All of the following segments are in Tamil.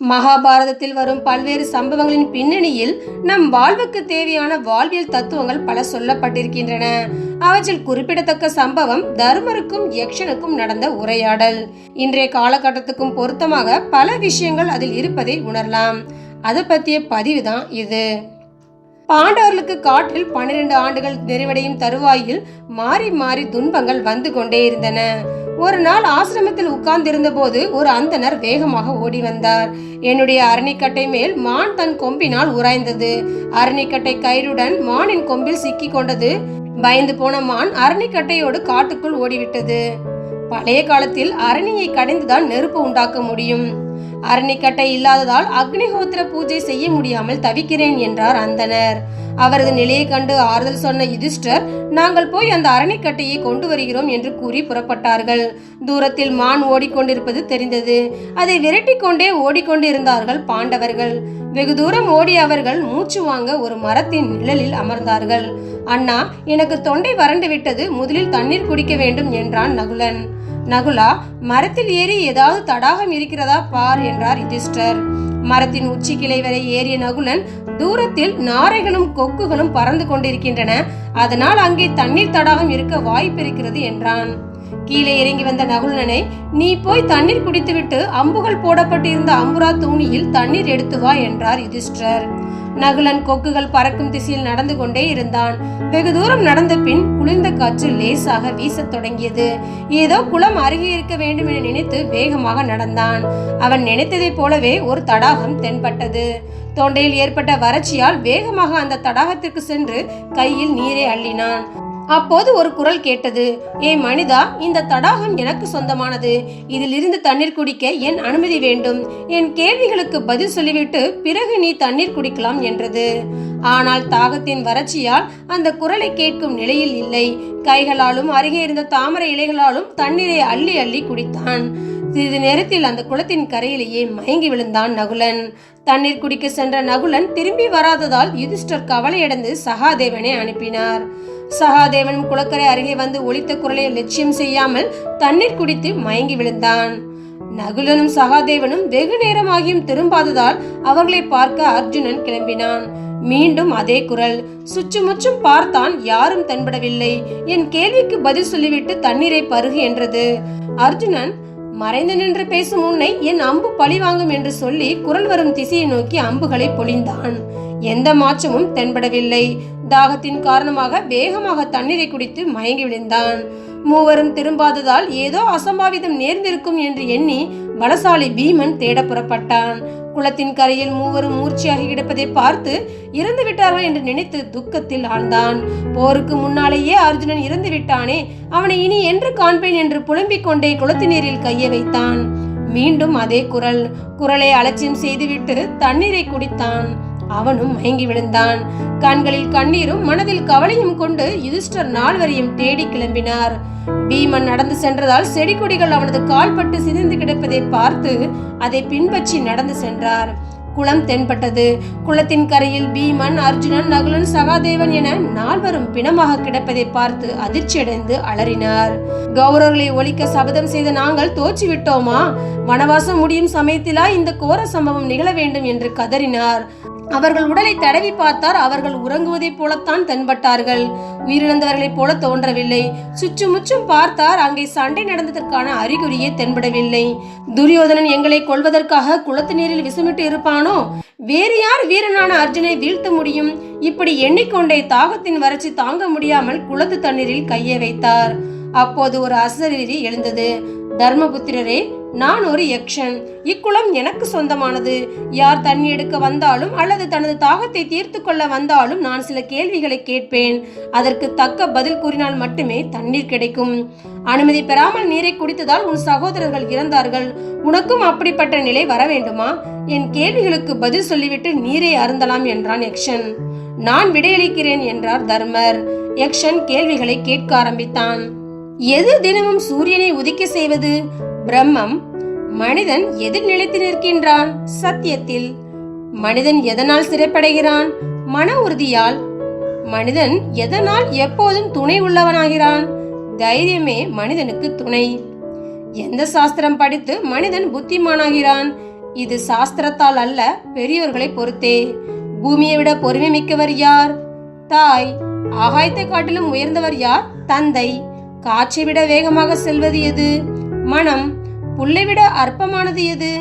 மகாபாரதத்தில் வரும் பல்வேறு சம்பவங்களின் பின்னணியில் நம் வாழ்வுக்கு தேவையான வாழ்வியல் தத்துவங்கள் பல சொல்லப்பட்டிருக்கின்றன. அவற்றில் குறிப்பிடத்தக்க சம்பவம் தர்மருக்கும் யக்ஷனுக்கும் நடந்த உரையாடல். இன்றைய காலகட்டத்துக்கும் பொருத்தமாக பல விஷயங்கள் அதில் இருப்பதை உணரலாம். அதை பற்றிய பதிவு தான் இது. பாண்டவர்களுக்கு காற்றில் பன்னிரண்டு ஆண்டுகள் நிறைவடையும் தருவாயில் மாறி மாறி துன்பங்கள் வந்து கொண்டே இருந்தன. ஒரு நாள் ஆசிரமத்தில் உட்கார்ந்திருந்த போது ஒரு அந்தனர் வேகமாக ஓடி வந்தார். என்னுடைய அரணிக்கட்டை மேல் மான் தன் கொம்பினால் உராய்ந்தது. அரணிக்கட்டை கயிறுடன் மானின் கொம்பில் சிக்கி கொண்டது. பயந்து போன மான் அரணிக்கட்டையோடு காட்டுக்குள் ஓடிவிட்டது. பழைய காலத்தில் அரணியை கடைந்துதான் நெருப்பு உண்டாக்க முடியும். அரணிக்கட்டை இல்லாததால் அக்னிஹோத்திர பூஜை செய்ய முடியாமல் தவிக்கிறேன் என்றார் அந்தனர் அவரது நிலையை கண்டு ஆறுதல் சொன்ன யுதிஷ்டர் நாங்கள் போய் அந்த அரணிக்கட்டையை கொண்டு வருகிறோம் என்று கூறி புறப்பட்டார்கள். தூரத்தில் மான் ஓடிக்கொண்டிருப்பது தெரிந்தது. அதை விரட்டி கொண்டே ஓடிக்கொண்டிருந்தார்கள் பாண்டவர்கள். வெகு தூரம் ஓடிய அவர்கள் மூச்சு வாங்க ஒரு மரத்தின் நிழலில் அமர்ந்தார்கள். அண்ணா எனக்கு தொண்டை வறண்டு விட்டது. முதலில் தண்ணீர் குடிக்க வேண்டும் என்றான் நகுலன். நகுலா மரத்தில் ஏறி ஏதாவது தடாகம் இருக்கிறதா பார் என்றார் யுதிஷ்டர். மரத்தின் உச்சி கிளை வரை ஏறிய நகுலன் தூரத்தில் நாரைகளும் கொக்குகளும் பறந்து கொண்டிருக்கின்றன. அதனால் அங்கே தண்ணீர் தடாகம் இருக்க வாய்ப்பு இருக்கிறது என்றான். கீழே இறங்கி வந்த நகுலனை நீ போய் தண்ணீர் குடித்துவிட்டு அம்புகள் போடப்பட்டிருந்த அம்புரா தூணியில் தண்ணீர் எடுத்து வா என்றார் யுதிஷ்டர். நகுலன் கொக்குகள் பறக்கும் திசையில் நடந்து கொண்டே இருந்தான். வெகு தூரம் நடந்த பின் குளிர்ந்த காற்று லேசாக வீசத் தொடங்கியது. ஏதோ குளம் அருகே இருக்க வேண்டும் என நினைத்து வேகமாக நடந்தான். அவன் நினைத்ததைப் போலவே ஒரு தடாகம் தென்பட்டது. தொண்டையில் ஏற்பட்ட வறட்சியால் வேகமாக அந்த தடாகத்திற்கு சென்று கையில் நீரை அள்ளினான். அப்போது ஒரு குரல் கேட்டது ஏ மனிதா இந்த தடாகம் எனக்கு சொந்தமானது. இதில் இருந்து தண்ணீர் குடிக்க என் அனுமதி வேண்டும். என் கேள்விகளுக்கு பதில் சொல்லிவிட்டு பிறகு நீ தண்ணீர் குடிக்கலாம் என்றது. ஆனால் தாகத்தின் வறட்சியால் அந்த குரலை கேட்கும் நிலையில் இல்லை. கைகளாலும் அருகே இருந்த தாமரை இலைகளாலும் தண்ணீரை அள்ளி அள்ளி குடித்தான். சிறிது நேரத்தில் அந்த குளத்தின் கரையிலேயே மயங்கி விழுந்தான் நகுலன். தண்ணீர் குடிக்க சென்ற நகுலன் திரும்பி வராததால் யுதிஷ்டர் கவலையடைந்து சகாதேவனை அனுப்பினார். சகாதேவனும் குளக்கரை அருகே வந்து ஒலித்த குரலை லட்சியம் செய்யாமல் தண்ணீர் குடித்து மயங்கி விழுந்தான். நகுலனும் சகாதேவனும் வெகு நேரமாகியும் திரும்பாததால் அவர்களை பார்க்க அர்ஜுனன் கிளம்பினான். மீண்டும் அதே குரல் சுற்றுமுற்றும் பார்த்தான் யாரும் தென்படவில்லை. என் கேள்விக்கு பதில் சொல்லிவிட்டு தண்ணீரை பருகு என்றது. அர்ஜுனன் மறைந்து நின்று பேசும் உன்னை என் அம்பு பழி வாங்கும் என்று சொல்லி குரல் வரும் திசையை நோக்கி அம்புகளை பொழிந்தான். எந்த மாற்றமும் தென்படவில்லை. தாகத்தின் காரணமாக வேகமாக தண்ணீரை குடித்து மயங்கி விழுந்தான். மூவரும் திரும்பாததால் ஏதோ அசம்பாவிதம் நேர்ந்திருக்கும் என்று எண்ணி பலசாலி பீமன் தேட புறப்பட்டான். குளத்தின் கரையில் மூவரும் மூர்ச்சியாகி கிடப்பதை பார்த்து இறந்து விட்டார்கள் என்று நினைத்து துக்கத்தில் ஆழ்ந்தான். போருக்கு முன்னாலேயே அர்ஜுனன் இறந்து விட்டானே அவனை இனி என்று காண்பேன் என்று புலம்பிக் கொண்டே குளத்து நீரில் கையை வைத்தான். மீண்டும் அதே குரல். குரலை அலட்சியம் செய்துவிட்டு தண்ணீரை குடித்தான். அவனும் மயங்கி விழுந்தான். கண்களில் கண்ணீரும் மனதில் கவலையும் கொண்டு யுதிஷ்டர் நால்வரையும் தேடி கிளம்பினார். பீமன் நடந்து சென்றதால் செடி கொடிகள் அவனது கால்பட்டு சிதைந்து கிடப்பதை பார்த்து அதை பின்பற்றி நடந்து சென்றார். குளம் தென்பட்டது. குளத்தின் கரையில் பீமன் அர்ஜுனன் நகுலன் சகாதேவன் என நால்வரும் பிணமாக கிடப்பதை பார்த்து அதிர்ச்சியடைந்து அலறினார். கௌரவர்களை ஒழிக்க சபதம் செய்த நாங்கள் தோற்றுவிட்டோமா? வனவாசம் முடியும் சமயத்திலா இந்த கோர சம்பவம் நிகழ வேண்டும் என்று கதறினார். அவர்கள் உடலை தடவி பார்த்தார். அவர்கள் உறங்குவதைப் போலத்தான் தென்பட்டார்கள். உயிரிழந்தவர்களைப் போல தோன்றவில்லை. சுற்றுமுற்றும் பார்த்தார். அங்கே சண்டை நடந்ததற்கான அறிகுறியே தென்படவில்லை. துரியோதனன் எங்களை கொல்வதற்காக குளத்து நீரில் விசமிட்டு இருப்பானோ? வேறு யார் வீரனான அர்ஜுனை வீழ்த்த முடியும்? இப்படி எண்ணிக்கொண்டே தாகத்தின் வறட்சி தாங்க முடியாமல் குளத்து தண்ணீரில் கையை வைத்தார். அப்போது ஒரு அசரீரி எழுந்தது. தர்மபுத்திரரே நான் ஒரு யக்ஷன். இக்குளம் எனக்கு சொந்தமானது. யார் தண்ணி எடுக்க வந்தாலும் அல்லது தனது தாகத்தை தீர்த்து கொள்ள வந்தாலும் நான் சில கேள்விகளை கேட்பேன். அதற்கு தக்க பதில் கூறினால் மட்டுமே தண்ணீர் கிடைக்கும். அனுமதி பெறாமல் நீரை குடித்ததால் உன் சகோதரர்கள் இறந்தார்கள். உனக்கும் அப்படிப்பட்ட நிலை வர வேண்டுமா? என் கேள்விகளுக்கு பதில் சொல்லிவிட்டு நீரை அருந்தலாம் என்றான் யக்ஷன். நான் விடையளிக்கிறேன் என்றார் தர்மர். யக்ஷன் கேள்விகளை கேட்க ஆரம்பித்தான். எது தினமும் சூரியனை உதிக்க செய்வது? பிரம்மம் மனிதன் எதில் நிலைத்து நிற்கின்றான். சத்தியத்தில் மனிதன் எதனால் சிறைப்படைகிறான்? மன உறுதியால் மனிதன் எதனால் எப்போதும் துணை உள்ளவனாகிறான்? தைரியமே மனிதனுக்கு துணை. எந்த சாஸ்திரம் படித்து மனிதன் புத்திமானாகிறான்? இது சாஸ்திரத்தால் அல்ல பெரியோர்களை பொறுத்தே. பூமியை விட பொறுமை மிக்கவர் யார்? தாய். ஆகாயத்தை காட்டிலும் உயர்ந்தவர் யார்? தந்தை. காற்றை விட வேகமாக செல்வது எது? மனம். புல்லை விட அற்பமானது எது?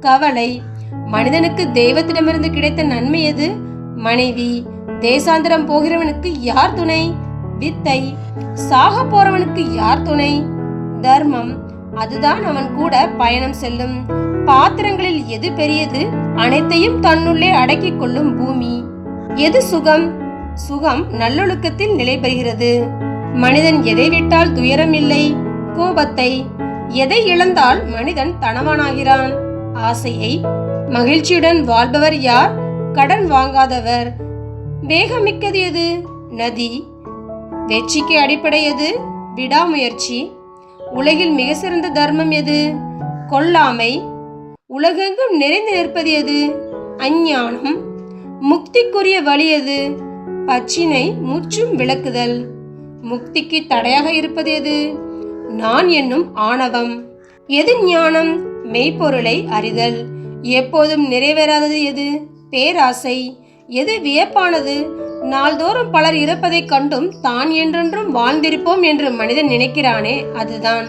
கவலை. மனிதனுக்கு தெய்வத்திடமிருந்து கிடைத்த நன்மை எது? மனைவி. தேசாந்திரம் போகிறவனுக்கு யார் துணை? வித்தை. சாக போறவனுக்கு யார் துணை? தர்மம். அதுதான் அவன் கூட பயணம் செல்லும். பாத்திரங்களில் எது பெரியது? அனைத்தையும் தன்னுள்ளே அடக்கிக் கொள்ளும் பூமி. எது சுகம்? சுகம் நல்லொழுக்கத்தில் நிலை பெறுகிறது. மனிதன் எதை விட்டால் துயரம் இல்லை கோபத்தை. எதை இழந்தால் மனிதன் தனவானாகிறான்? ஆசையை. மகிழ்ச்சியுடன் வாழ்பவர் யார்? கடன் வாங்காதவர். வேகமிக்கது எது? நதி. வெற்றிக்கு அடிப்படை எது? விடாமுயற்சி. உலகில் மிக சிறந்த தர்மம் எது? கொல்லாமை. உலகெங்கும் நிறைந்து நிற்பது எது? அஞ்ஞானம். முக்திக்குரிய வழி எது? பச்சினை முற்றும் விளக்குதல். முக்திக்கு தடையாக இருப்பது எது? நான் என்னும் ஆணவம். எது ஞானம்? மெய்ப்பொருளை அறிதல். எப்போதும் நிறைவேறாதது எது? பேராசை. எது வியப்பானது? நாள்தோறும் பலர் இறப்பதைக் கண்டும் தான் என்றென்றும் வாழ்ந்திருப்போம் என்று மனிதன் நினைக்கிறானே அதுதான்.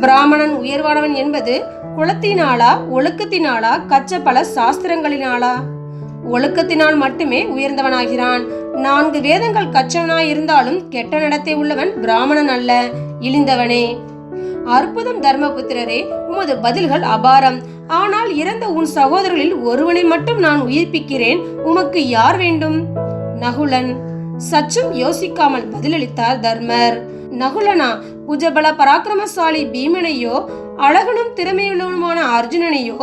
பிராமணன் உயர்வானவன் என்பது குலத்தினாலா ஒழுக்கத்தினாலா கச்ச பல சாஸ்திரங்களினாலா? ஒழுக்கத்தினால் மட்டுமே உயர்ந்தவனாகிறான். நான்கு வேதங்கள் கச்சவனாய் இருந்தாலும் கெட்ட நடத்தை உள்ளவன் பிராமணன் அல்ல இழிந்தவனே. அற்புதம் தர்மபுத்திரரே உமது பதில்கள் அபாரம். ஆனால் இறந்த உன் சகோதரர்களில் ஒருவனை மட்டும் நான் உயிர்ப்பிக்கிறேன் உமக்கு யார் வேண்டும்? நகுலன். சற்றும் யோசிக்காமல் பதிலளித்தார் தர்மர். நகுலனா புஜபல பராக்கிரமசாலி பீமனையோ அழகனும் திறமையுள்ளவனுமான அர்ஜுனனையோ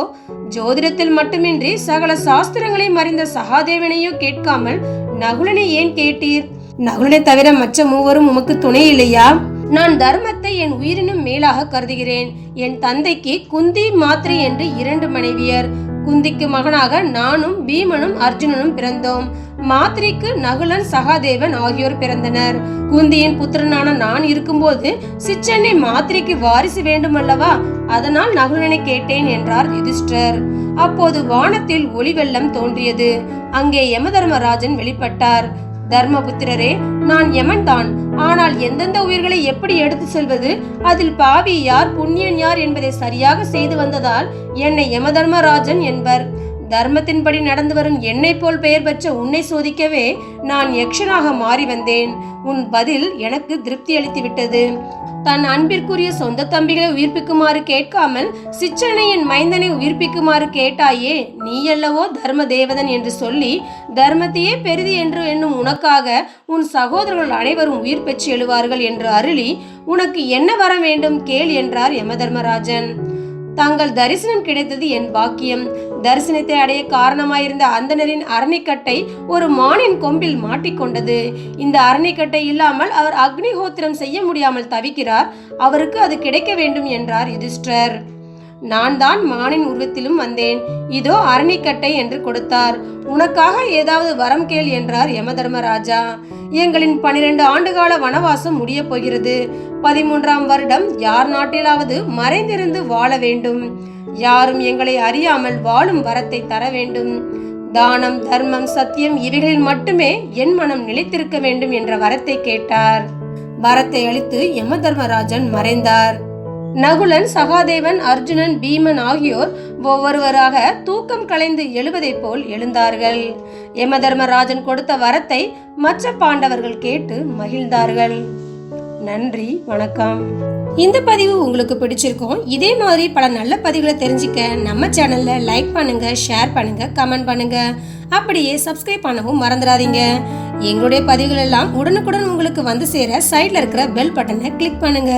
ஜோதிடத்தில் மட்டுமின்றி சகல சாஸ்திரங்களை மறைந்த சகாதேவனையோ கேட்காமல் நகுலனை ஏன் கேட்டீர்? நகுலனை தவிர மற்ற மூவரும் உமக்கு துணை இல்லையா? நான் தர்மத்தை என் உயிரினும் மேலாக கருதுகிறேன். என் தந்தைக்கு குந்தி மாத்ரி என்று இரண்டு மனைவியர். குந்திக்கு மகனாக நானும் பீமனும் அர்ஜுனனும் பிறந்தோம். மாத்ரிக்கு நகுலன் சகாதேவன் ஆகியோர் பிறந்தனர். குந்தியின் புத்திரனான நான் இருக்கும்போது சிச்சனை மாத்ரிக்கு வாரிசு வேண்டுமல்லவா? அதனால் நகுலனை கேட்டேன் என்றார் யுதிஷ்டர். அப்போது வானத்தில் ஒளி வெள்ளம் தோன்றியது. அங்கே யமதர்மராஜன் வெளிப்பட்டார். தர்மபுத்திரரே நான் யமன் தான். ஆனால் எந்தெந்த உயிர்களை எப்படி எடுத்து செல்வது? அதில் பாவி யார் புண்ணியன் யார் என்பதை சரியாக செய்து வந்ததால் என்னை யமதர்மராஜன் என்பர். தர்மத்தின்படி நடந்து வரும் என்னை போல் பெயர் பெற்ற உன்னை சோதிக்கவே நான் யக்ஷனாக மாறி வந்தேன். உன் பதில் எனக்கு திருப்தி அளித்து விட்டது தன் அன்பிற்குரிய சொந்த தம்பிகளை உயிர்ப்பிக்குமாறு கேட்காமல் சிற்றனையின் மைந்தனை உயிர்ப்பிக்குமாறு கேட்டாயே நீ அல்லவோ தர்ம தேவதன் என்று சொல்லி தர்மத்தையே பெரிது என்று எண்ணும் உனக்காக உன் சகோதரர்கள் அனைவரும் உயிர் பெற்று எழுவார்கள் என்று அருளி உனக்கு என்ன வர வேண்டும் கேள் என்றார் யமதர்மராஜன். தங்கள் தரிசனம் கிடைத்தது என் பாக்கியம். தரிசனத்தை அடைய காரணமாயிருந்த அந்தணரின் அரணிக்கட்டை ஒரு மானின் கொம்பில் மாட்டிக்கொண்டது. இந்த அரணிக்கட்டை இல்லாமல் அவர் அக்னிஹோத்திரம் செய்ய முடியாமல் தவிக்கிறார். அவருக்கு அது கிடைக்க வேண்டும் என்றார் யுதிஷ்டர். நான் தான் மானின் உருவத்திலும் வந்தேன். இதோ அரணிக்கட்டை என்று கொடுத்தார். உனக்காக ஏதாவது வரம் கேள் என்றார் யமதர்மராஜா. எங்களின் பனிரெண்டு ஆண்டுகால வனவாசம் முடிய போகிறது. பதிமூன்றாம் வருடம் யார் நாட்டிலாவது மறைந்திருந்து வாழ வேண்டும். யாரும் எங்களை அறியாமல் வாழும் வரத்தை தர வேண்டும். தானம் தர்மம் சத்தியம் இவைகளில் மட்டுமே என் மனம் நிலைத்திருக்க வேண்டும் என்ற வரத்தை கேட்டார். வரத்தை அளித்து யமதர்மராஜன் மறைந்தார். நகுலன் சகாதேவன் அர்ஜுனன் பீமன் ஆகியோர் ஒவ்வொருவராக தூக்கம் கலைந்து எழுவதைப் போல் எழுந்தார்கள். யமதர்மராஜன் கொடுத்த வரத்தை மற்ற பாண்டவர்கள் கேட்டு மகிழ்ந்தார்கள். நன்றி வணக்கம். இந்த பதிவு உங்களுக்கு பிடிச்சிருக்கும் இதே மாதிரி பல நல்ல பதிவுகளை தெரிஞ்சுக்க நம்ம சேனல்ல லைக் பண்ணுங்க ஷேர் பண்ணுங்க கமெண்ட் பண்ணுங்க. அப்படியே சப்ஸ்கிரைப் பண்ணவும் மறந்துடாதீங்க. எங்களுடைய பதிவுகள் எல்லாம் உடனுக்குடன் உங்களுக்கு வந்து சேர சைட்ல இருக்கிற பெல் பட்டனை கிளிக் பண்ணுங்க.